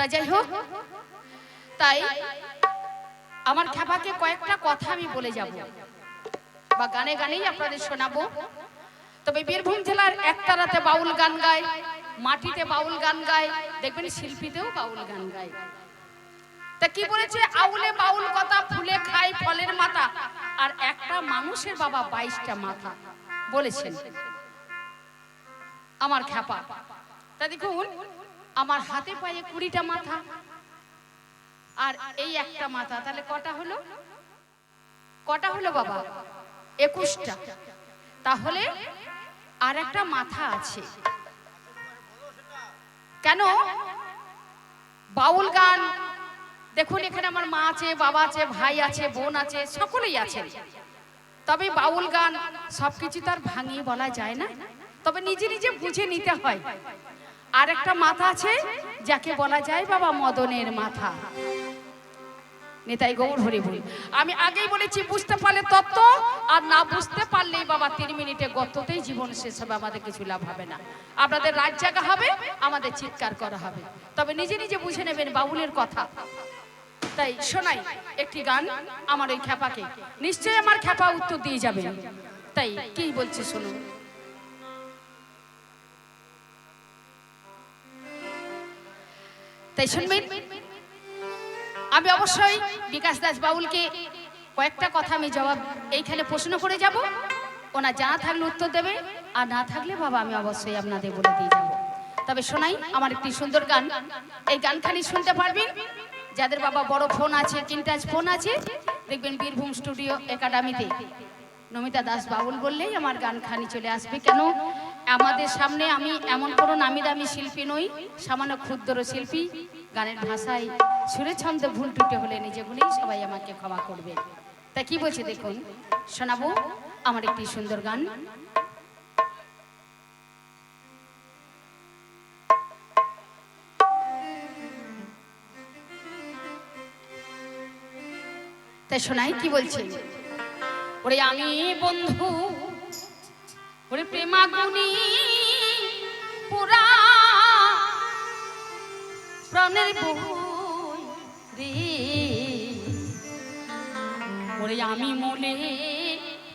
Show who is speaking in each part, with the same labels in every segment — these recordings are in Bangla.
Speaker 1: তা যাই হোক, তাই আমার খ্যাপাকে কয়েকটা কথা আমি বলে যাব বা গানে গানেই আপনাদের শোনাবো। তবে বীরভূম জেলার একতারাতে বাউল গান গায়, মাটিতে বাউল গান গায়, দেখবেন শিল্পীতেও বাউল গান গায়। তা কি বলেছে? আউলে বাউল কথা, ফুলে খায় ফলের মাথা, আর একটা মানুষের বাবা বাইশটা মাথা, বলেছেন। আমার খ্যাপা। তা দেখুন আমার হাতে পায়ে কুড়িটা মাথা আর এই একটা মাথা। তাহলে কটা হলো? কটা হলো বাবা? একুশটা। তাহলে আর একটা মাথা আছে। কেন? বাউল গান। দেখুন, এখানে আমার মা আছে, বাবা আছে, ভাই আছে, বোন আছে, সকলেই আছে তবে বাউল গান সবকিছু তার ভাঙিয়ে বলা যায় না। তবে নিজে নিজে বুঝে নিতে হয়। আর একটা মাথা আছে যাকে বলা যায় বাবা মদনের মাথা। নেতাই গৌর হরি বল আমি আগেই বলেছি, বুঝতে পারলে তত্ত্ব, আর না বুঝতে পারলেই বাবা তিন মিনিটে গততেই জীবন শেষ হবে, আমাদের কিছু লাভ হবে না। আপনাদের রাত জাগা হবে, আমাদের চিৎকার করা হবে। তবে নিজে নিজে বুঝে নেবেন বাউলের কথা। তাই শোনাই একটি গান আমার ওই খ্যাপাকে। নিশ্চয়ই আমার খ্যাপা উত্তর দিয়ে যাবে। তাই কি বলছি শুনুন। তাই শুনবেন? আমি অবশ্যই বিকাশ দাস বাউলকে কয়েকটা কথা আমি জবাব এইখানে প্রশ্ন করে যাব। ওনা জানা থাকলে উত্তর দেবে, আর না থাকলে বাবা আমি অবশ্যই আপনাদের বলে দিয়ে যাব। তবে শোনাই আমার একটি সুন্দর গান। এই গানখানি শুনতে পারবেন? যাদের বাবা বড় ফোন আছে কিনটাচ ফোন আছে, দেখবেন বীরভূম স্টুডিও একাডেমিতে। নমিতা দাস বাউল বললেই আমার গান খানি চলে আসবে। কেন? আমাদের সামনে আমি এমন কোনো নামি দামি শিল্পী নই, সামান্য ক্ষুদ্র শিল্পী। গানের ভাষায় সুরে ছন্দে ভুল টুটে হলে নিজে গুণেই সবাই আমাকে ক্ষমা করবে। তা কি বলছে দেখুন, শোনাবো আমার একটি সুন্দর গান। তাই শোনাই কি বলছে? ওরে আমি বন্ধু ওরে প্রেমাগুনি, পুরা প্রাণের বই ওরে আমি মনে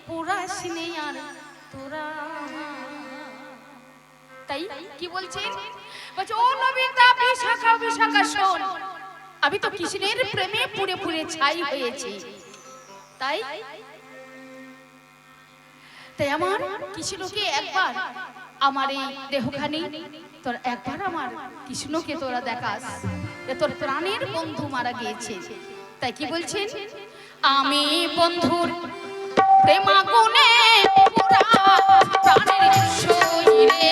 Speaker 1: পুরা সিনে আর তোরা। তাই কি বলছেন? বলছে, ও নবিতা বিশাখা বিশাখা শোন। আমি তো কৃষ্ণের প্রেমে পুরে পুরে ছাই হয়েছি। তাই তাই আমার কৃষ্ণকে একবার আমার এই দেহখানি, তোর একবার আমার কৃষ্ণকে তোরা দেখাস তোর প্রাণের বন্ধু মারা গিয়েছে। তাই কি বলছেন? আমি বন্ধুর প্রেমাগুনে পুরা প্রাণের শরীরে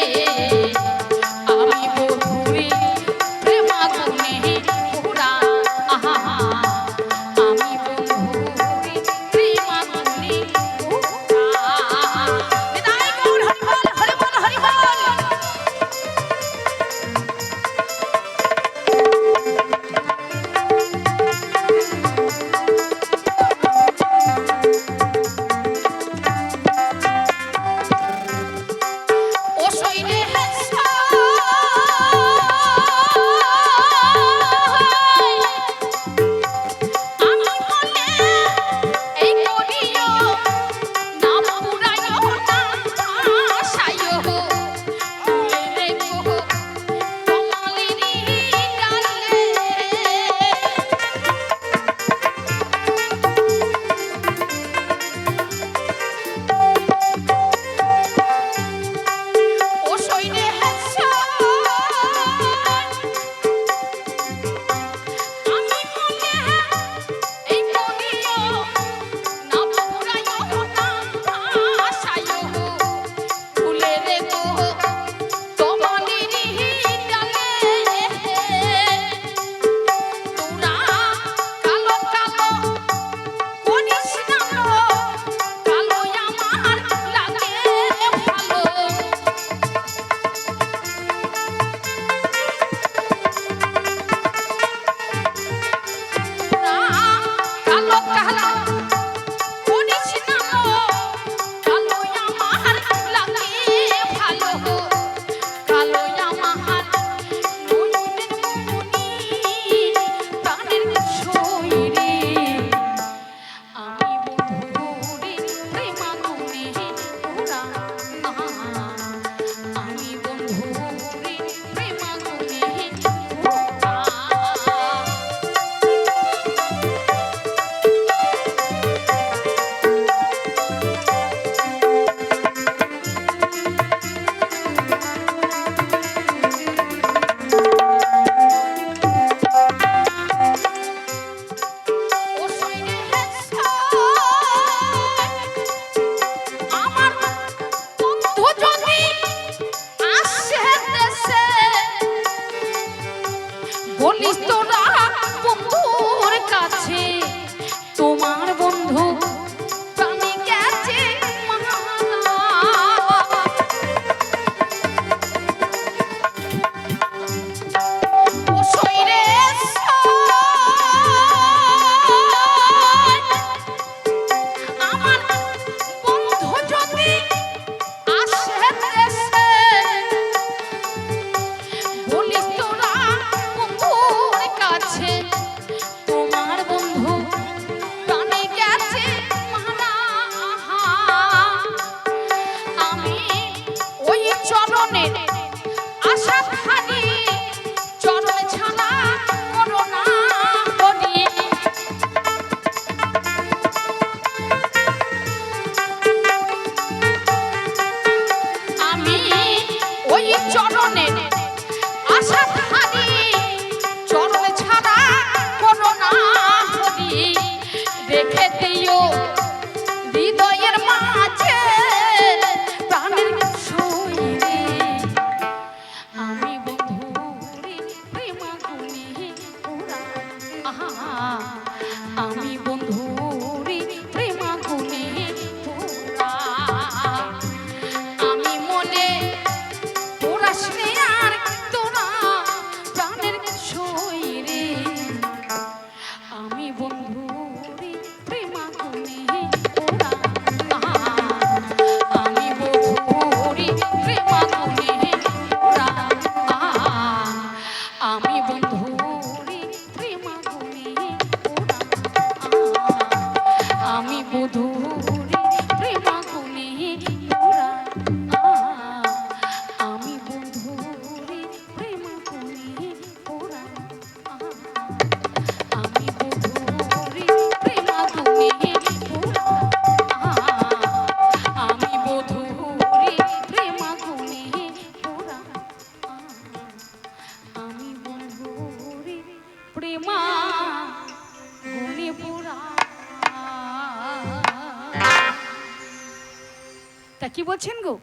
Speaker 1: কি বলছেন গো?